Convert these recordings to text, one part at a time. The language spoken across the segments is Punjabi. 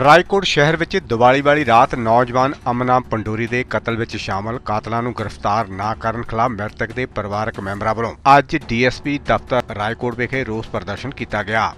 ਰਾਏਕੋਟ ਸ਼ਹਿਰ ਵਿੱਚ ਦੀਵਾਲੀ ਵਾਲੀ ਰਾਤ ਨੌਜਵਾਨ ਅਮਨਾ ਪੰਡੋਰੀ ਦੇ ਕਤਲ ਵਿੱਚ ਸ਼ਾਮਲ ਕਾਤਲਾਂ ਨੂੰ ਗ੍ਰਿਫਤਾਰ ਨਾ ਕਰਨ ਖਿਲਾਫ ਮ੍ਰਿਤਕ ਦੇ ਪਰਿਵਾਰਕ ਮੈਂਬਰਾਂ ਵੱਲੋਂ ਅੱਜ ਡੀਐਸਪੀ ਦਫ਼ਤਰ ਰਾਏਕੋਟ ਵਿਖੇ ਰੋਸ ਪ੍ਰਦਰਸ਼ਨ ਕੀਤਾ ਗਿਆ।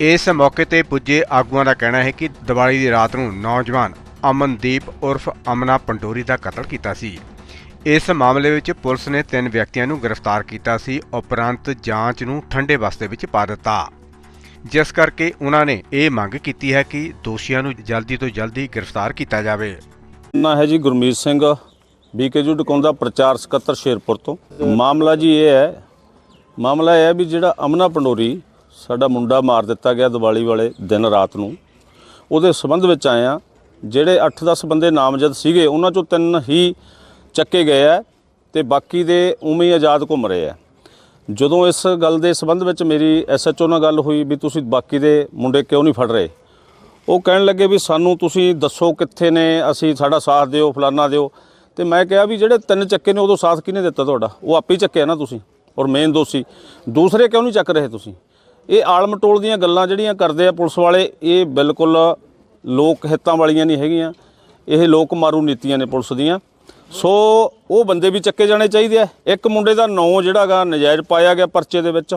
ਇਸ ਮੌਕੇ ਤੇ ਪੁੱਜੇ ਆਗੂਆਂ ਦਾ ਕਹਿਣਾ ਹੈ ਕਿ ਦੀਵਾਲੀ ਦੀ ਰਾਤ ਨੂੰ ਨੌਜਵਾਨ ਅਮਨਦੀਪ ਉਰਫ ਅਮਨਾ ਪੰਡੋਰੀ ਦਾ ਕਤਲ ਕੀਤਾ ਸੀ। ਇਸ ਮਾਮਲੇ ਵਿੱਚ ਪੁਲਿਸ ਨੇ ਤਿੰਨ ਵਿਅਕਤੀਆਂ ਨੂੰ ਗ੍ਰਿਫਤਾਰ ਕੀਤਾ ਸੀ। ਉਪਰੰਤ ਜਾਂਚ ਨੂੰ ਠੰਡੇ ਬਸਤੇ ਵਿੱਚ ਪਾ ਦਿੱਤਾ। ਜਿਸ ਕਰਕੇ ਉਹਨਾਂ ਨੇ ਇਹ ਮੰਗ ਕੀਤੀ ਹੈ ਕਿ ਦੋਸ਼ੀਆਂ ਨੂੰ ਜਲਦੀ ਤੋਂ ਜਲਦੀ ਗ੍ਰਿਫਤਾਰ ਕੀਤਾ ਜਾਵੇ। ਨਾ ਹੈ ਜੀ ਗੁਰਮੀਤ ਸਿੰਘ ਬੀਕੇਯੂ ਡਕੌਂਦਾ ਦਾ ਪ੍ਰਚਾਰ ਸਕੱਤਰ ਸ਼ੇਰਪੁਰ ਤੋਂ। ਮਾਮਲਾ ਜੀ ਇਹ ਹੈ, ਮਾਮਲਾ ਇਹ ਹੈ ਵੀ ਜਿਹੜਾ ਅਮਨਾ ਪੰਡੋਰੀ ਸਾਡਾ ਮੁੰਡਾ ਮਾਰ ਦਿੱਤਾ ਗਿਆ ਦੀਵਾਲੀ ਵਾਲੇ ਦਿਨ ਰਾਤ ਨੂੰ, ਉਹਦੇ ਸਬੰਧ ਵਿੱਚ ਆਇਆ ਜਿਹੜੇ 8-10 ਬੰਦੇ ਨਾਮਜ਼ਦ ਸੀਗੇ, ਉਹਨਾਂ ਚੋਂ ਤਿੰਨ ਹੀ ਚੱਕੇ ਗਏ ਆ ਤੇ ਬਾਕੀ ਦੇ ਉਵੇਂ ਹੀ ਆਜ਼ਾਦ ਘੁੰਮ ਰਹੇ ਆ। ਜਦੋਂ ਇਸ ਗੱਲ ਦੇ ਸੰਬੰਧ ਵਿੱਚ ਮੇਰੀ ਐਸਐਚਓ ਨਾਲ ਗੱਲ ਹੋਈ ਵੀ ਤੁਸੀਂ ਬਾਕੀ ਦੇ ਮੁੰਡੇ ਕਿਉਂ ਨਹੀਂ ਫੜ ਰਹੇ, ਉਹ ਕਹਿਣ ਲੱਗੇ ਵੀ ਸਾਨੂੰ ਤੁਸੀਂ ਦੱਸੋ ਕਿੱਥੇ ਨੇ, ਅਸੀਂ ਸਾਡਾ ਸਾਥ ਦਿਓ, ਫਲਾਨਾ ਦਿਓ। ਤੇ ਮੈਂ ਕਿਹਾ ਵੀ ਜਿਹੜੇ ਤਿੰਨ ਚੱਕੇ ਨੇ, ਉਦੋਂ ਸਾਥ ਕਿਹਨੇ ਦਿੱਤਾ ਤੁਹਾਡਾ? ਉਹ ਆਪੇ ਹੀ ਚੱਕਿਆ ਨਾ ਤੁਸੀਂ, ਔਰ ਮੇਨ ਦੋਸ਼ੀ। ਦੂਸਰੇ ਕਿਉਂ ਨਹੀਂ ਚੱਕ ਰਹੇ ਤੁਸੀਂ? ਇਹ ਆਲਮ ਟੋਲ ਦੀਆਂ ਗੱਲਾਂ ਜਿਹੜੀਆਂ ਕਰਦੇ ਆ ਪੁਲਿਸ ਵਾਲੇ, ਇਹ ਬਿਲਕੁਲ ਲੋਕ ਹਿੱਤਾਂ ਵਾਲੀਆਂ ਨਹੀਂ ਹੈਗੀਆਂ। ਇਹ ਲੋਕ ਮਾਰੂ ਨੀਤੀਆਂ ਨੇ ਪੁਲਿਸ ਦੀਆਂ। ਸੋ ਉਹ ਬੰਦੇ ਵੀ ਚੱਕੇ ਜਾਣੇ ਚਾਹੀਦੇ ਆ। ਇੱਕ ਮੁੰਡੇ ਦਾ ਨਾਂ ਜਿਹੜਾਗਾ ਨਜਾਇਜ਼ ਪਾਇਆ ਗਿਆ ਪਰਚੇ ਦੇ ਵਿੱਚ।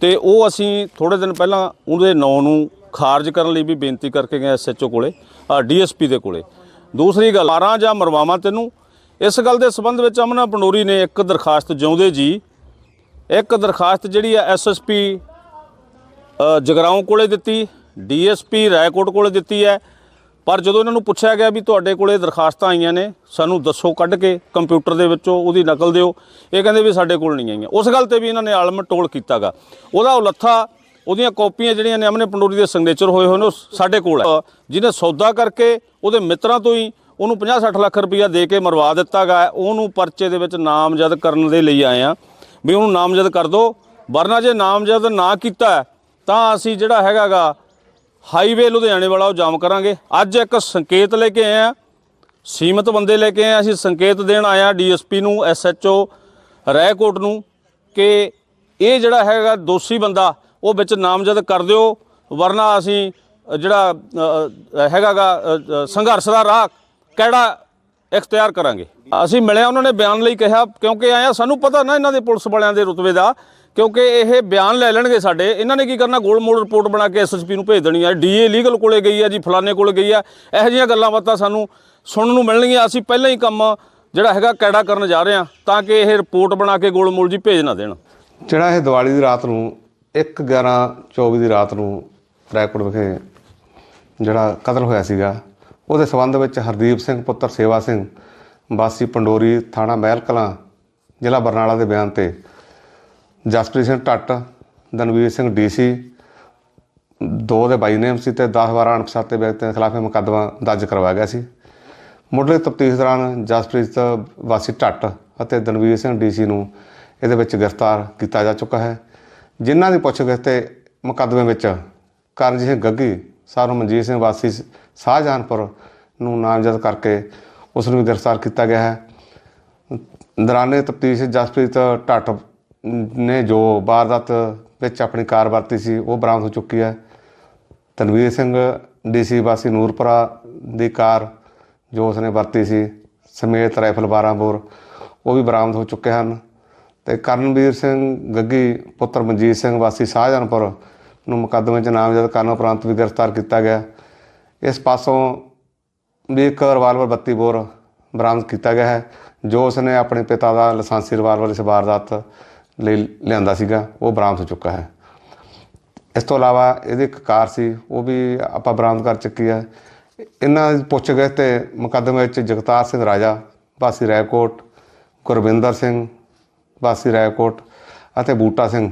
ਤੇ ਉਹ ਅਸੀਂ ਥੋੜੇ ਦਿਨ ਪਹਿਲਾਂ ਉਹਦੇ ਨਾਂ ਨੂੰ ਖਾਰਜ ਕਰਨ ਲਈ ਵੀ ਬੇਨਤੀ ਕਰਕੇ ਗਏ ਐਸਐਚਓ ਕੋਲੇ, ਆ ਡੀਐਸਪੀ ਦੇ ਕੋਲੇ। ਦੂਸਰੀ ਗੱਲ 12 ਜਾਂ ਮਰਵਾਵਾਂ ਤੈਨੂੰ? ਇਸ ਗੱਲ ਦੇ ਸੰਬੰਧ ਵਿੱਚ ਅਮਨਾ ਪੰਡੋਰੀ ਨੇ ਇੱਕ ਦਰਖਾਸਤ ਜਿਉਂਦੇ ਜੀ। ਇੱਕ ਦਰਖਾਸਤ ਜਿਹੜੀ ਆ ਐਸਐਸਪੀ ਜਗਰਾਉਂ ਕੋਲੇ ਦਿੱਤੀ ਡੀਐਸਪੀ ਰਾਏਕੋਟ ਕੋਲੇ ਦਿੱਤੀ ਹੈ। ਪਰ ਜਦੋਂ ਇਹਨਾਂ ਨੂੰ ਪੁੱਛਿਆ ਗਿਆ ਵੀ ਤੁਹਾਡੇ ਕੋਲੇ ਦਰਖਾਸਤਾਂ ਆਈਆਂ ਨੇ, ਸਾਨੂੰ ਦੱਸੋ ਕੱਢ ਕੇ ਕੰਪਿਊਟਰ ਦੇ ਵਿੱਚੋਂ ਉਹਦੀ ਨਕਲ ਦਿਓ। ਇਹ ਕਹਿੰਦੇ ਵੀ ਸਾਡੇ ਕੋਲ ਨਹੀਂ ਆਈਆਂ। ਉਸ ਗੱਲ ਤੇ ਵੀ ਇਹਨਾਂ ਨੇ ਆਲਮ ਟੋਲ ਕੀਤਾਗਾ। ਉਹਦਾ ਉਲੱਥਾ, ਉਹਦੀਆਂ ਕਾਪੀਆਂ ਜਿਹੜੀਆਂ ਨੇ ਅਮਨੇ ਪੰਡੋਰੀ ਦੇ ਸਿਗਨੇਚਰ ਹੋਏ ਹੋਏ ਨੇ, ਉਹ ਸਾਡੇ ਕੋਲ ਹੈ ਜਿਹਨੇ ਸੌਦਾ ਕਰਕੇ ਉਹਦੇ ਮਿੱਤਰਾਂ ਤੋਂ ਹੀ ਉਹਨੂੰ 50-60 ਲੱਖ ਰੁਪਈਆ ਦੇ ਕੇ ਮਰਵਾ ਦਿੱਤਾਗਾ। ਉਹਨੂੰ ਪਰਚੇ ਦੇ ਵਿੱਚ ਨਾਮਜ਼ਦ ਕਰਨ ਦੇ ਲਈ ਆਏ ਆ। ਵੀ ਉਹਨੂੰ ਨਾਮਜ਼ਦ ਕਰ ਦਿਓ ਵਰਨਾ ਜੇ ਨਾਮਜ਼ਦ ਨਾ ਕੀਤਾ, ਤਾਂ ਅਸੀਂ ਜਿਹੜਾ ਹੈਗਾਗਾ ਹਾਈਵੇ ਲੁਧਿਆਣੇ ਵਾਲਾ ਉਹ ਜਾਮ ਕਰਾਂਗੇ। ਅੱਜ ਇੱਕ ਸੰਕੇਤ ਲੈ ਕੇ ਆਏ ਆ। ਸੀਮਤ ਬੰਦੇ ਲੈ ਕੇ ਆਏ ਆ। ਅਸੀਂ ਸੰਕੇਤ ਦੇਣ ਆਇਆ ਡੀਐਸਪੀ ਨੂੰ ਐਸਐਚਓ ਰੈਕੋਟ ਨੂੰ ਕਿ ਇਹ ਜਿਹੜਾ ਹੈਗਾ ਦੋਸ਼ੀ ਬੰਦਾ ਉਹ ਵਿੱਚ ਨਾਮਜ਼ਦ ਕਰ ਦਿਓ ਵਰਨਾ ਅਸੀਂ ਜਿਹੜਾ ਅ, ਹੈਗਾਗਾ ਸੰਘਰਸ਼ ਦਾ ਰਾਹ ਕਿਹੜਾ ਇਖਤਿਆਰ ਕਰਾਂਗੇ। ਅਸੀਂ ਮਿਲਿਆ ਉਹਨਾਂ ਨੇ ਬਿਆਨ ਲਈ ਕਿਹਾ ਕਿਉਂਕਿ ਆਇਆ ਸਾਨੂੰ ਪਤਾ ਨਾ ਇਹਨਾਂ ਦੇ ਪੁਲਿਸ ਵਾਲਿਆਂ ਦੇ ਰੁਤਬੇ ਦਾ ਕਿਉਂਕਿ ਇਹ ਬਿਆਨ ਲੈ ਲੈਣਗੇ ਸਾਡੇ। ਇਹਨਾਂ ਨੇ ਕੀ ਕਰਨਾ? ਗੋਲ ਮੋਲ ਰਿਪੋਰਟ ਬਣਾ ਕੇ ਐਸਐਸਪੀ ਨੂੰ ਭੇਜ ਦੇਣੀ ਹੈ ਡੀਏ ਲੀਗਲ ਕੋਲੇ ਗਈ ਹੈ ਜੀ, ਫਲਾਣੇ ਕੋਲੇ ਗਈ ਹੈ ਇਹੋ ਜਿਹੀਆਂ ਗੱਲਾਂ ਬਾਤਾਂ ਸਾਨੂੰ ਸੁਣਨ ਨੂੰ ਮਿਲਣਗੀਆਂ। ਅਸੀਂ ਪਹਿਲਾਂ ਹੀ ਕੰਮ ਜਿਹੜਾ ਹੈਗਾ ਕੈੜਾ ਕਰਨ ਜਾ ਰਹੇ ਹਾਂ ਤਾਂ ਕਿ ਇਹ ਰਿਪੋਰਟ ਬਣਾ ਕੇ ਗੋਲ ਮੋਲ ਜੀ ਭੇਜ ਨਾ ਦੇਣ। ਜਿਹੜਾ ਇਹ ਦੀਵਾਲੀ ਦੀ ਰਾਤ ਨੂੰ 1 11 24 ਦੀ ਰਾਤ ਨੂੰ ਰੈਕੋਰਡ ਵਿਖੇ ਜਿਹੜਾ ਕਤਲ ਹੋਇਆ ਸੀਗਾ, ਉਹਦੇ ਸਬੰਧ ਵਿੱਚ ਹਰਦੀਪ ਸਿੰਘ, ਪੁੱਤਰ ਸੇਵਾ ਸਿੰਘ, ਵਾਸੀ ਪੰਡੋਰੀ, ਥਾਣਾ ਮਹਿਲ ਕਲਾਂ, ਜ਼ਿਲ੍ਹਾ ਬਰਨਾਲਾ ਦੇ ਬਿਆਨ ਤੇ ਜਸਪ੍ਰੀਤ ਸਿੰਘ ਟੱਟ, ਦਨਵੀਰ ਸਿੰਘ ਡੀਸੀ, ਦੋ ਦੇ ਬਾਈ ਨੇਮ ਸੀ ਤੇ 10 12 ਅਣਪਛਾਤੇ ਵਿਅਕਤੀਆਂ ਦੇ ਖਿਲਾਫ ਇਹ ਮੁਕੱਦਮਾ ਦਰਜ ਕਰਵਾਇਆ ਗਿਆ ਸੀ। ਮੁੱਢਲੇ ਤਫਤੀਸ਼ ਦੌਰਾਨ ਜਸਪ੍ਰੀਤ ਵਾਸੀ ਟੱਟ ਅਤੇ ਦਨਵੀਰ ਸਿੰਘ ਡੀਸੀ ਨੂੰ ਇਹਦੇ ਵਿੱਚ ਗ੍ਰਿਫਤਾਰ ਕੀਤਾ ਜਾ ਚੁੱਕਾ ਹੈ। ਜਿਨ੍ਹਾਂ ਦੀ ਪੁੱਛਗਿੱਛ ਤੇ ਮੁਕੱਦਮੇ ਵਿੱਚ ਕਰਨਜੀਤ ਸਿੰਘ ਗੱਗੀ, ਸਾਰੂ ਮਨਜੀਤ ਸਿੰਘ ਵਾਸੀ ਸ਼ਾਹਜਹਾਨਪੁਰ ਨੂੰ ਨਾਮਜ਼ਦ ਕਰਕੇ ਉਸ ਨੂੰ ਵੀ ਗ੍ਰਿਫਤਾਰ ਕੀਤਾ ਗਿਆ ਹੈ। ਦੌਰਾਨੇ ਤਫਤੀਸ਼ ਜਸਪ੍ਰੀਤ ਢੱਟ ਨੇ ਜੋ ਵਾਰਦਾਤ ਵਿੱਚ ਆਪਣੀ ਕਾਰ ਵਰਤੀ ਸੀ, ਉਹ ਬਰਾਮਦ ਹੋ ਚੁੱਕੀ ਹੈ। ਤਨਵੀਰ ਸਿੰਘ, ਡੀਸੀ ਵਾਸੀ ਨੂਰਪੁਰਾ ਦੀ ਕਾਰ ਜੋ ਉਸਨੇ ਵਰਤੀ ਸੀ, ਸਮੇਤ ਰਾਈਫਲ 12 ਬੋਰ ਉਹ ਵੀ ਬਰਾਮਦ ਹੋ ਚੁੱਕੇ ਹਨ। ਤੇ ਕਰਨਵੀਰ ਸਿੰਘ ਗੱਗੀ, ਪੁੱਤਰ ਮਨਜੀਤ ਸਿੰਘ ਵਾਸੀ ਸ਼ਾਹਜਹਾਨਪੁਰ ਨੂੰ ਮੁਕੱਦਮੇ 'ਚ ਨਾਮਜ਼ਦ ਕਰਨ ਉਪਰੰਤ ਵੀ ਗ੍ਰਿਫਤਾਰ ਕੀਤਾ ਗਿਆ। ਇਸ ਪਾਸੋਂ ਵੀ ਇੱਕ ਰਿਵਾਲਵਰ 32 ਬੋਰ ਬਰਾਮਦ ਕੀਤਾ ਗਿਆ ਹੈ, ਜੋ ਉਸਨੇ ਆਪਣੇ ਪਿਤਾ ਦਾ ਲਾਇਸੈਂਸੀ ਰਿਵਾਲਵਰ ਇਸ ਵਾਰਦਾਤ ਲਈ ਲਿਆਂਦਾ ਸੀਗਾ, ਉਹ ਬਰਾਮਦ ਹੋ ਚੁੱਕਾ ਹੈ। ਇਸ ਤੋਂ ਇਲਾਵਾ ਇਹਦੀ ਇੱਕ ਕਾਰ ਸੀ, ਉਹ ਵੀ ਆਪਾਂ ਬਰਾਮਦ ਕਰ ਚੁੱਕੀ ਹੈ। ਇਹਨਾਂ ਪੁੱਛ ਗਏ ਤੇ ਮੁਕੱਦਮੇ ਵਿੱਚ ਜਗਤਾਰ ਸਿੰਘ ਰਾਜਾ, ਵਾਸੀ ਰਾਏਕੋਟ, ਗੁਰਵਿੰਦਰ ਸਿੰਘ, ਵਾਸੀ ਰਾਏਕੋਟ ਅਤੇ ਬੂਟਾ ਸਿੰਘ,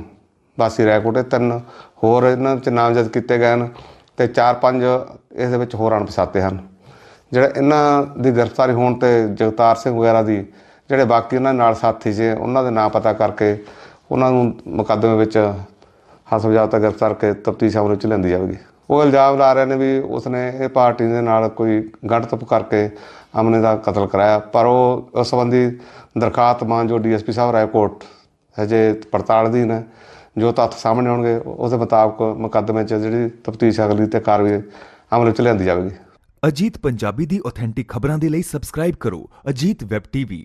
ਵਾਸੀ ਰਾਏਕੋਟ। ਇਹ ਤਿੰਨ ਹੋਰ ਇਹਨਾਂ ਵਿੱਚ ਨਾਮਜ਼ਦ ਕੀਤੇ ਗਏ ਹਨ ਤੇ ਚਾਰ ਪੰਜ ਇਸ ਦੇ ਵਿੱਚ ਹੋਰ ਅਣਪਛਾਤੇ ਹਨ। ਜਿਹੜਾ ਇਹਨਾਂ ਦੀ ਗ੍ਰਿਫਤਾਰੀ ਹੋਣ ਤੇ ਜਗਤਾਰ ਸਿੰਘ ਵਗੈਰਾ ਦੀ ਜਿਹੜੇ ਬਾਕੀ ਉਹਨਾਂ ਨਾਲ ਸਾਥੀ ਸੀ, ਉਹਨਾਂ ਦੇ ਨਾਂ ਪਤਾ ਕਰਕੇ ਉਹਨਾਂ ਨੂੰ ਮੁਕੱਦਮੇ ਵਿੱਚ ਹਸਬ ਜਾਬਤਾ ਗ੍ਰਿਫਤਾਰ ਕਰਕੇ ਤਫਤੀਸ਼ ਅਮਲ ਵਿੱਚ ਲੈਂਦੀ ਜਾਵੇਗੀ। ਉਹ ਇਲਜ਼ਾਮ ਲਾ ਰਹੇ ਨੇ ਵੀ ਉਸਨੇ ਇਹ ਪਾਰਟੀ ਦੇ ਨਾਲ ਕੋਈ ਗੜਤਪ ਕਰਕੇ ਅਮਨੇ ਦਾ ਕਤਲ ਕਰਾਇਆ, ਪਰ ਉਹ ਉਸ ਸੰਬੰਧੀ ਦਰਖਾਸਤ ਮਾਨ ਜੋ ਡੀਐਸਪੀ ਸਾਹਿਬ ਰਾਏਕੋਟ ਹਜੇ ਪੜਤਾਲ ਅਧੀਨ ਹੈ, ਜੋ ਤੱਥ ਸਾਹਮਣੇ ਆਉਣਗੇ, ਉਹਦੇ ਮੁਤਾਬਕ ਮੁਕੱਦਮੇ 'ਚ ਜਿਹੜੀ ਤਫਤੀਸ਼ ਅਗਲੀ ਤੇ ਕਾਰਵਾਈ ਅਮਲ ਵਿੱਚ ਲਿਆਂਦੀ ਜਾਵੇਗੀ। ਅਜੀਤ ਪੰਜਾਬੀ ਦੀ ਆਥੈਂਟਿਕ ਖਬਰਾਂ ਦੇ ਲਈ ਸਬਸਕ੍ਰਾਈਬ ਕਰੋ ਅਜੀਤ ਵੈਬ ਟੀਵੀ